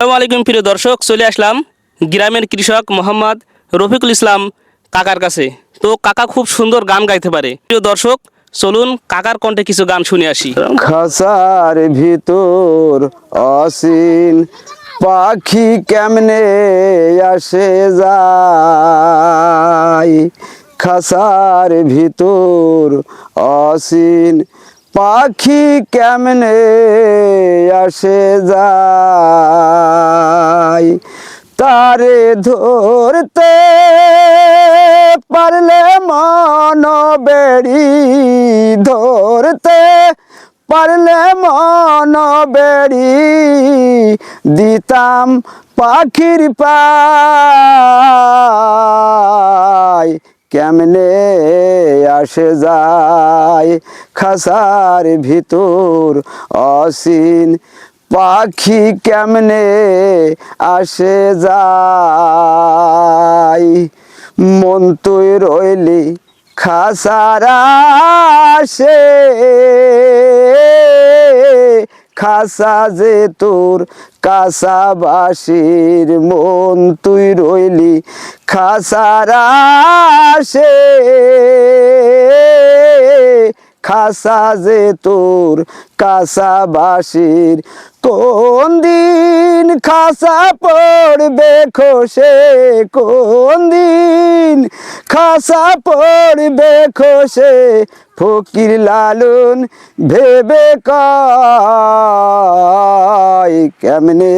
আসসালামু আলাইকুম প্রিয় দর্শক, চলে আসলাম গ্রামের কৃষক মোহাম্মদ রফিকুল ইসলাম কাকার কাছে। তো কাকা খুব সুন্দর গান গাইতে পারে। প্রিয় দর্শক, চলুন কাকার কণ্ঠে কিছু গান শুনে আসি। খাসার ভিতর অসীন পাখি কেমনে আসে যায়? খাসার ভিতর অসীন পাখি কেমনে আসে যায় তারে ধরতে পারলে মন বেড়ি ধরতে পারলে মন বেড়ি দিতাম পাখির পায়। কেমনে আসে যায় খাসার ভিতর অসীন? পাখি কেমনে আসে যায়? মন তুই রইলি খাসারা সে খাসা যে তোর কাসাবাসীর মন, তুই রইলি খাসারা সে। খাসা যে তোর কাসাবাসীর কোন দিন খাসা পড়বে খোসে? কোন দিন খাসা পড়বে খোসে? ফকির লালন ভেবে কেমনে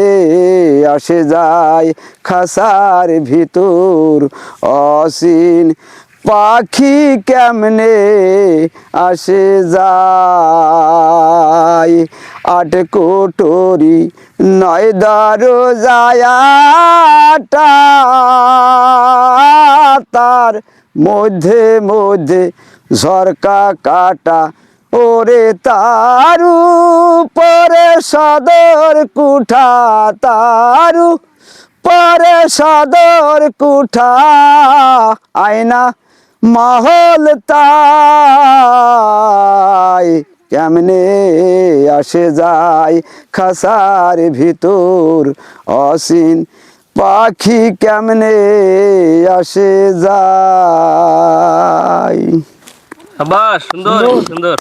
আসে যায় খাসার ভিতর অসীন পাখি, কেমনে আসে যায়? আট কোটরি নয় দারো যায়াটা তার মধ্যে মধ্যে ঝরকা কাটা, ওরে তারু পরে সদর কুঠা, তারু পরে সদর কুঠা, আয়না মহল তাই কেমনে আসে যায় খাসার ভিতর অসীন পাখি কেমনে আসে যায়? বাহ সুন্দর। সুন্দর।